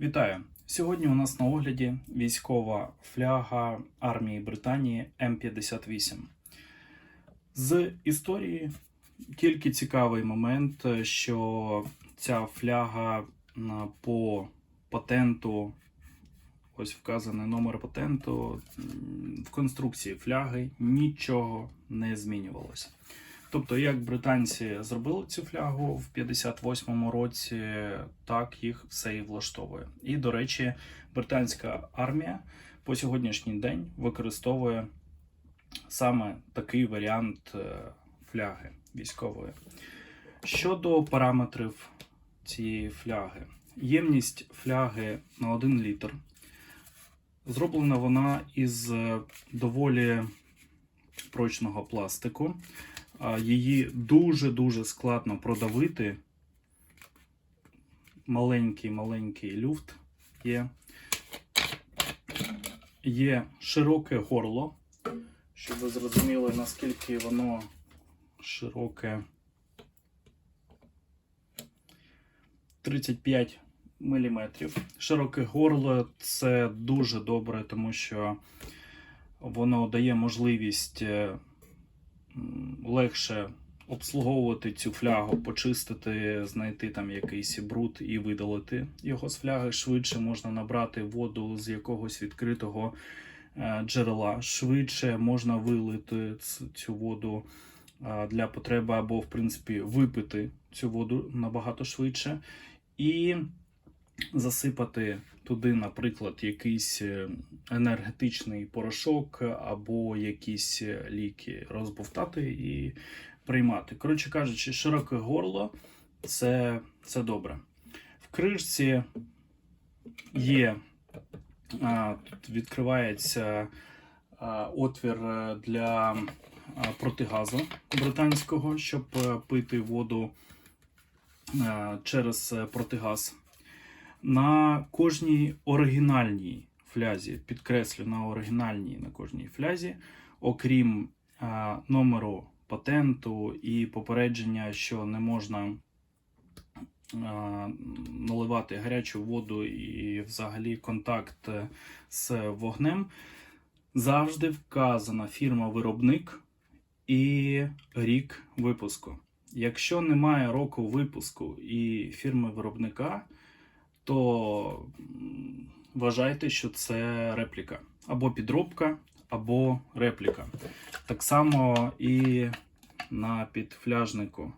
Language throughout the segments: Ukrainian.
Вітаю! Сьогодні у нас на огляді військова фляга армії Британії М58. З історії тільки цікавий момент, що ця фляга по патенту, ось вказаний номер патенту, в конструкції фляги нічого не змінювалося. Тобто, як британці зробили цю флягу в 58-му році, так їх все і влаштовує. І, до речі, британська армія по сьогоднішній день використовує саме такий варіант е, фляги військової. Щодо параметрів цієї фляги, ємність фляги на 1 літр. Зроблена вона із е, доволі прочного пластику. Її дуже-дуже складно продавити. Маленький-маленький люфт є. Є широке горло, щоб ви зрозуміли, наскільки воно широке. 35 мм. Широке горло це дуже добре, тому що воно дає можливість е, легше обслуговувати цю флягу, почистити, знайти там якийсь бруд і видалити його з фляги. Швидше можна набрати воду з якогось відкритого е, джерела. Швидше можна вилити цю воду е, для потреби або, в принципі, випити цю воду набагато швидше. І засипати туди, наприклад, якийсь е, енергетичний порошок або якісь е, ліки, розбовтати і приймати. Коротше кажучи, широке горло це, це добре. В кришці є, тут відкривається отвір е, для протигазу британського, щоб пити воду через протигаз. На кожній оригінальній флязі, підкреслю на оригінальній на кожній флязі, окрім е, номеру патенту і попередження, що не можна е, наливати гарячу воду і взагалі контакт е, з вогнем, завжди вказана фірма-виробник і рік випуску. Якщо немає року випуску і фірми виробника, то вважайте, що це репліка. Або підробка, або репліка. Так само і на підфляжнику.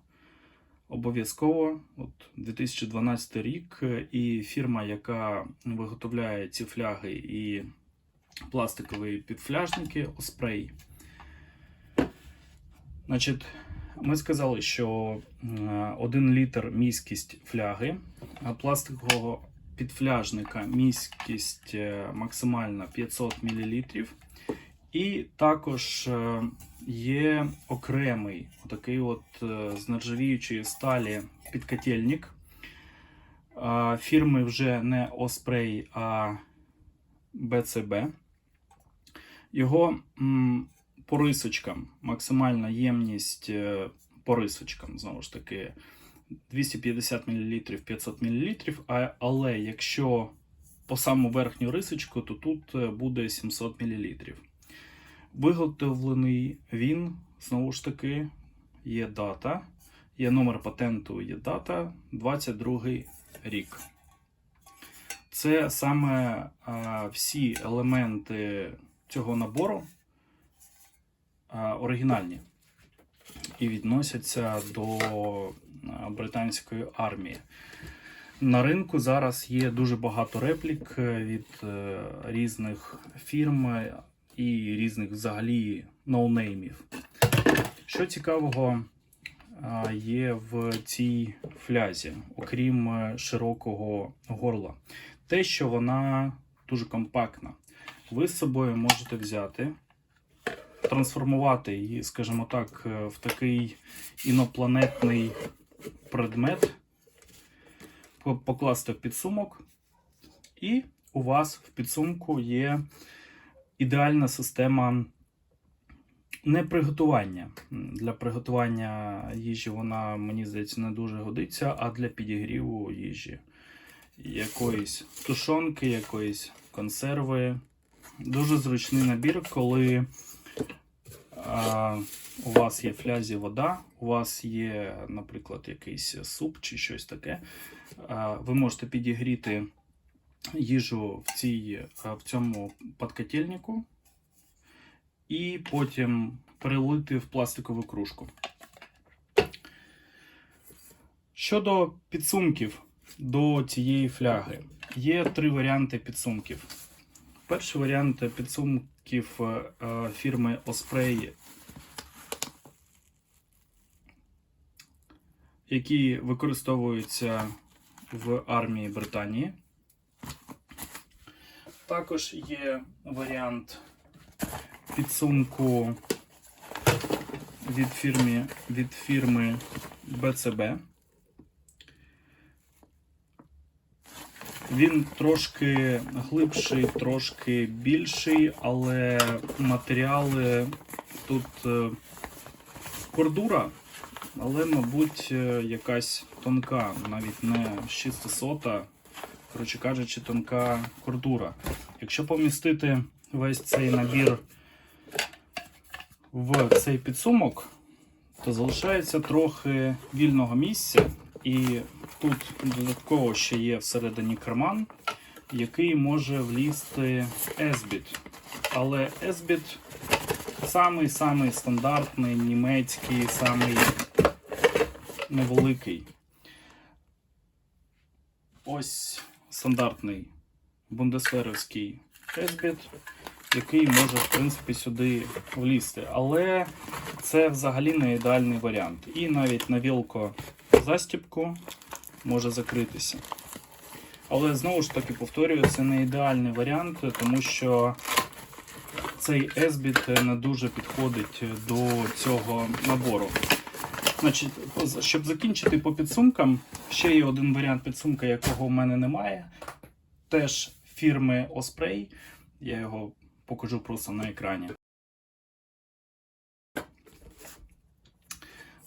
Обов'язково, от 2012 рік, і фірма, яка виготовляє ці фляги і пластикові підфляжники, Osprey. Значить, ми сказали, що 1 літр міськість фляги, пластикового підфляжника міськість е, максимальна 500 мл. І також е, є окремий такий от е, з нержавіючої сталі підкотельник. Е, Фірми вже не Osprey, а BCB. Його по рисочкам, максимальна ємність е, по рисочкам, знову ж таки, 250 мл, 500 мл, але якщо по саму верхню рисочку, то тут е, буде 700 мл. Виготовлений він, знову ж таки, є дата, є номер патенту, є дата 22 рік. Це саме а, всі елементи цього набору оригінальні і відносяться до британської армії. На ринку зараз є дуже багато реплік е, від е, різних фірм е, і різних взагалі ноунеймів. Що цікавого є в цій флязі, окрім е, широкого горла? Те, що вона дуже компактна. Ви з собою можете взяти, трансформувати її, скажімо так, е, в такий інопланетний предмет, покласти в підсумок, і у вас в підсумку є ідеальна система не приготування. Для приготування їжі вона, мені здається, не дуже годиться, а для підігріву їжі. якоїсь тушонки, якоїсь консерви. Дуже зручний набір, коли у вас є флязі вода, у вас є, наприклад, якийсь суп чи щось таке. Ви можете підігріти їжу в, цій, в цьому подкотельнику і потім перелити в пластикову кружку. Щодо підсумків до цієї фляги, є три варіанти підсумків. Перший варіант підсумків е, е, фірми Osprey, які використовуються в армії Британії. Також є варіант підсумку від фірми, від фірми BCB. Він трошки глибший, трошки більший, але матеріали тут е, кордура, але, мабуть, е, якась тонка, навіть не 600, коротше кажучи, тонка кордура. Якщо помістити весь цей набір в цей підсумок, то залишається трохи вільного місця, і тут додатково ще є всередині карман, який може влізти есбіт. Але есбіт самий-самий стандартний, німецький, самий невеликий. Ось стандартний бундесверовський есбіт, який може, в принципі, сюди влізти. Але це взагалі не ідеальний варіант. І навіть на вілко застіпку може закритися. Але знову ж таки повторюю, це не ідеальний варіант, тому що цей есбіт не дуже підходить до цього набору. Значить, щоб закінчити по підсумкам, ще є один варіант підсумка, якого в мене немає. Теж фірми Osprey. Я його покажу просто на екрані.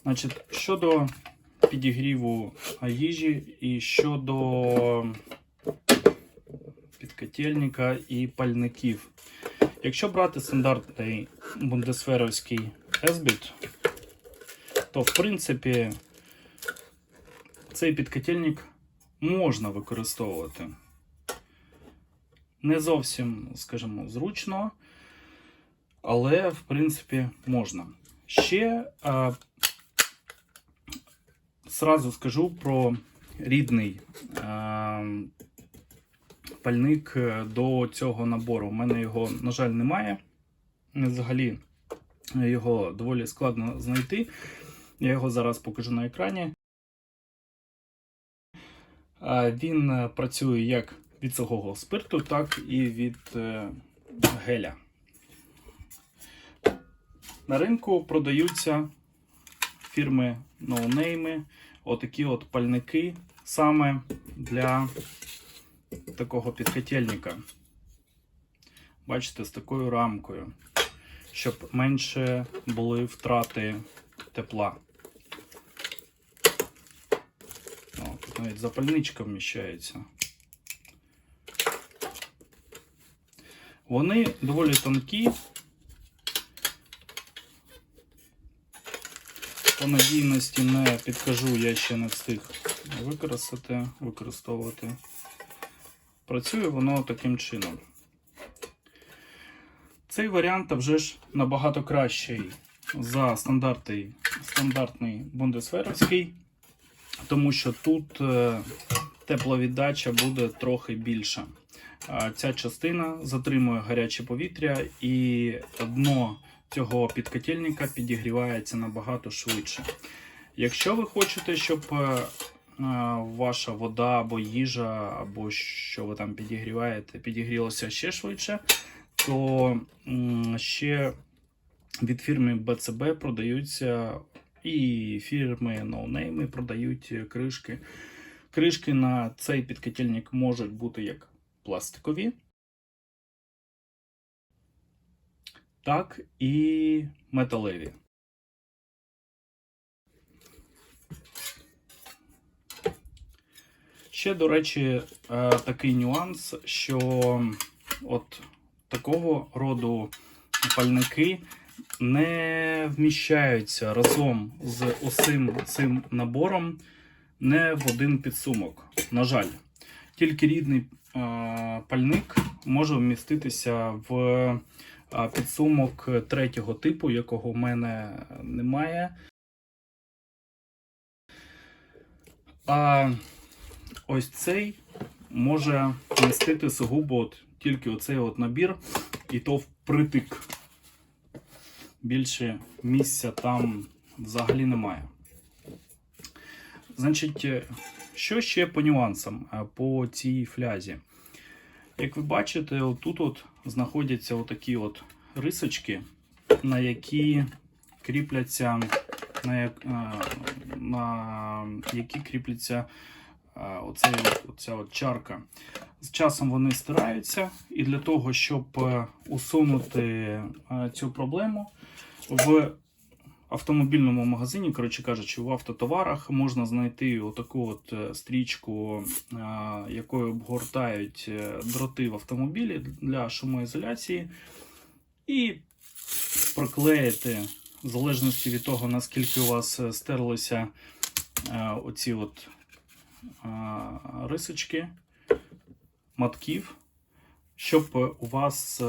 Значить, щодо підігріву їжі і щодо підкотельника і пальників. Якщо брати стандартний бундесферовський есбіт, то в принципі цей підкотельник можна використовувати. Не зовсім, скажімо, зручно, але в принципі можна. Ще а, Сразу скажу про рідний е, пальник до цього набору. У мене його, на жаль, немає. Взагалі його доволі складно знайти. Я його зараз покажу на екрані. Е, Він працює як від сухого спирту, так і від е, геля. На ринку продаються фірми ноунейми отакі от пальники саме для такого підкотельника. Бачите, з такою рамкою, щоб менше були втрати тепла. О, тут навіть запальничка вміщається. Вони доволі тонкі. По надійності не підкажу, я ще не встиг використати, використовувати. Працює воно таким чином. Цей варіант вже ж набагато кращий за стандартний, стандартний бундесферовський, тому що тут е, тепловіддача буде трохи більша. Ця частина затримує гаряче повітря і дно цього підкотельника підігрівається набагато швидше. Якщо ви хочете, щоб е, ваша вода або їжа, або що ви там підігріваєте, підігрілося ще швидше, то ще від фірми BCB продаються і фірми NoName продають кришки. Кришки на цей підкотельник можуть бути як пластикові, так і металеві. Ще, до речі, е, такий нюанс, що от такого роду пальники не вміщаються разом з усім цим набором не в один підсумок. На жаль, тільки рідний е, пальник може вміститися в е, підсумок третього типу, якого в мене немає. А ось цей може вмістити сугубо от тільки оцей от набір, і то впритик. Більше місця там взагалі немає. Значить, е, що ще по нюансам е, по цій флязі? Як ви бачите, отут от знаходяться отакі от рисочки, на які кріпляться, на, е, на які кріпляться е, оця от чарка. З часом вони стираються, і для того, щоб е, усунути цю проблему, в автомобільному магазині, коротше кажучи, в автотоварах можна знайти отаку от е, стрічку, е, якою обгортають е, дроти в автомобілі для шумоізоляції, і проклеїти, в залежності від того, наскільки у вас стерлися оці от рисочки матків, щоб у вас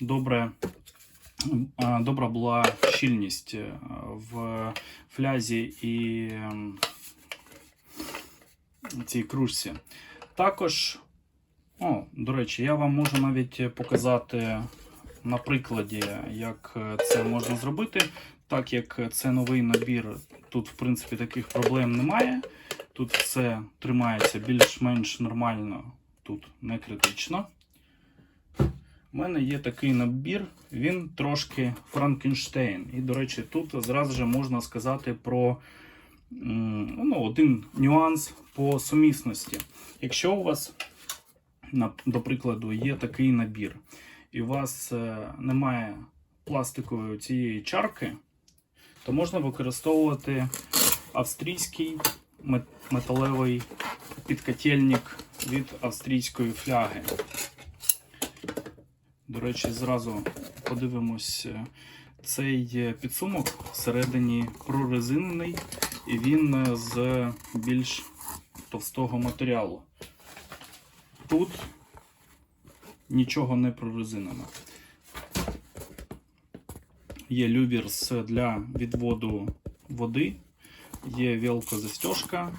добре добра була щільність е, в флязі і ем, цій кружці. Також, о, до речі, я вам можу навіть показати на прикладі, як е, це можна зробити. Так як це новий набір, тут, в принципі, таких проблем немає. Тут все тримається більш-менш нормально, тут не критично. У мене є такий набір, він трошки Франкенштейн. І, до речі, тут зразу же можна сказати про ну, один нюанс по сумісності. Якщо у вас, до прикладу, є такий набір, і у вас е, немає пластикової цієї чарки, то можна використовувати австрійський металевий підкотельник від австрійської фляги. До речі, зразу подивимось. е, Цей е, підсумок всередині прорезинений, і він е, з більш товстого матеріалу. Тут нічого не прорезинено. Є люверс для відводу води, є велкозастежка,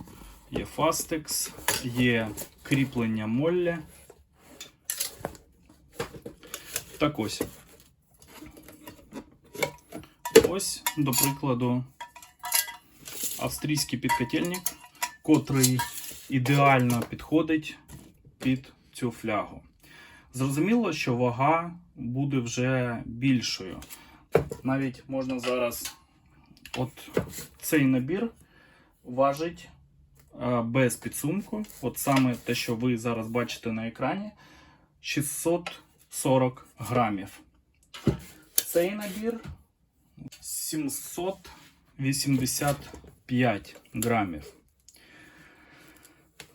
є фастекс, є кріплення молля. Так ось. Ось, до прикладу, австрійський підкотельник, котрий ідеально підходить під цю флягу. Зрозуміло, що вага буде вже більшою. Навіть можна зараз от цей набір важить е, без підсумку. От саме те, що ви зараз бачите на екрані, 640 грамів. Цей набір 785 грамів.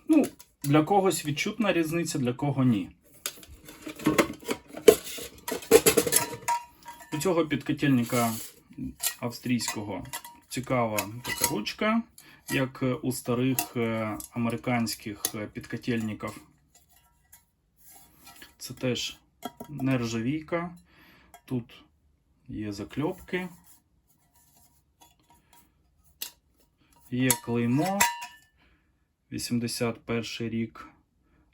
Ну, для когось відчутна різниця, для кого ні. У цього підкотельника австрійського цікава така ручка, як у старих е, американських підкотельників. Це теж нержавійка. Тут є закльопки. Є клеймо. 81 рік.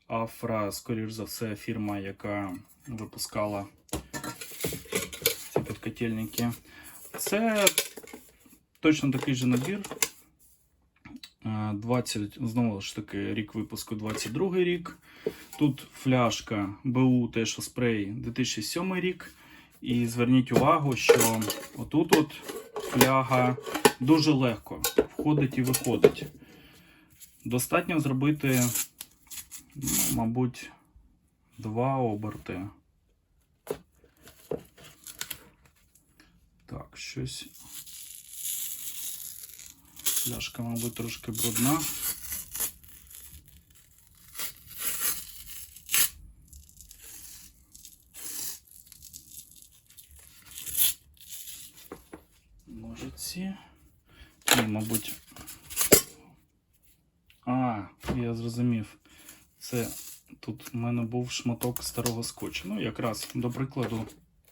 Афра, скоріш за все, фірма, яка випускала ці підкотельники. Це точно такий же набір. Е, 20, знову ж таки, рік випуску 22 рік. Тут фляжка БУ Тешо Спрей 2007 рік. І зверніть увагу, що отут от фляга дуже легко входить і виходить. Достатньо зробити, ну, мабуть, два оберти. Так, щось. Пляшка, мабуть, трошки брудна. Ножиці. Ні, мабуть. А, я зрозумів. Це тут в мене був шматок старого скотча. Ну, якраз, до прикладу,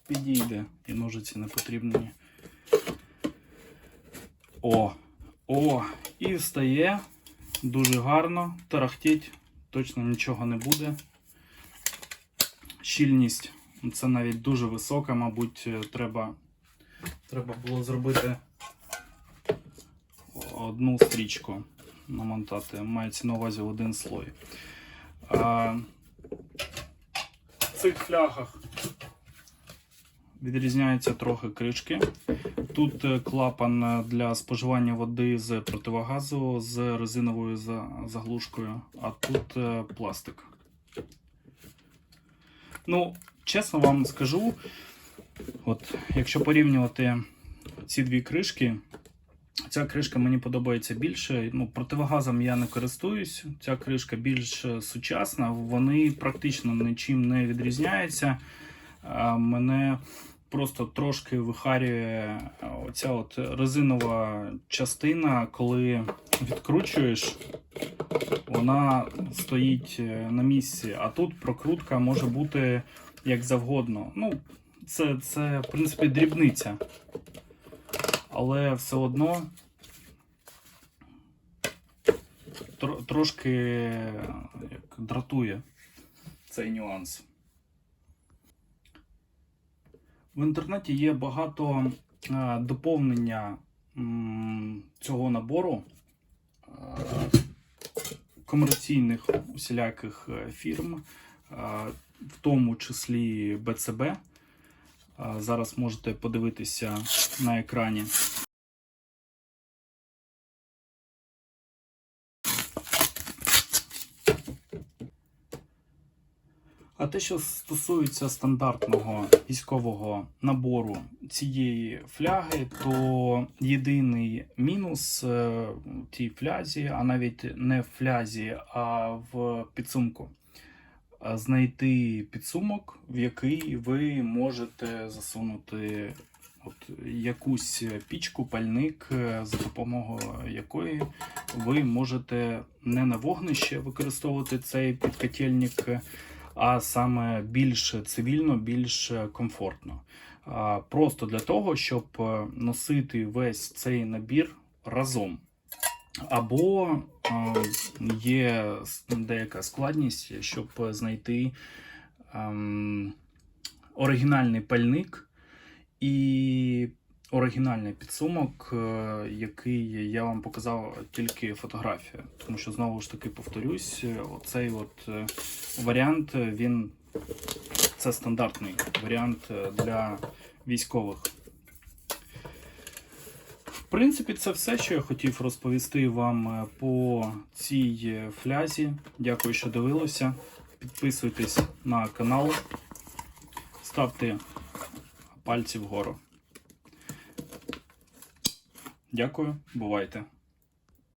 підійде і ножиці не потрібні. О! О! І встає дуже гарно, тарахтіть, точно нічого не буде. Щільність це навіть дуже висока, мабуть, треба, треба було зробити одну стрічку намотати. Мається на увазі один слой. А, в цих флягах відрізняються трохи кришки. Тут е, клапан для споживання води з противогазу з резиновою заглушкою, а тут е, пластик. Ну, чесно вам скажу, от, якщо порівнювати ці дві кришки, ця кришка мені подобається більше. Ну, противогазом я не користуюсь. Ця кришка більш е, сучасна, вони практично нічим не відрізняються. Мене просто трошки вихарює оця от резинова частина, коли відкручуєш, вона стоїть е, на місці, а тут прокрутка може бути як завгодно. Ну, це, це в принципі дрібниця. Але все одно тро- трошки е, дратує цей нюанс. В інтернеті є багато е, доповнення цього набору е, комерційних усіляких е, фірм, в тому числі БЦБ. Зараз можете подивитися на екрані. А те, що стосується стандартного військового набору цієї фляги, то єдиний мінус е, в цій флязі, а навіть не в флязі, а в підсумку. Знайти підсумок, в який ви можете засунути от якусь пічку, пальник, е, за допомогою якої ви можете не на вогнище використовувати цей підкотельник, а саме більш цивільно, більш комфортно. Просто для того, щоб е, носити весь цей набір разом. Або е, є деяка складність, щоб знайти ем, оригінальний пальник і оригінальний підсумок, е, який я вам показав тільки фотографію. Тому що знову ж таки повторюсь, е, оцей от е, варіант він це стандартний варіант для військових. В принципі, це все, що я хотів розповісти вам по цій флязі. Дякую, що дивилися. Підписуйтесь на канал, ставте пальці вгору. Дякую, бувайте.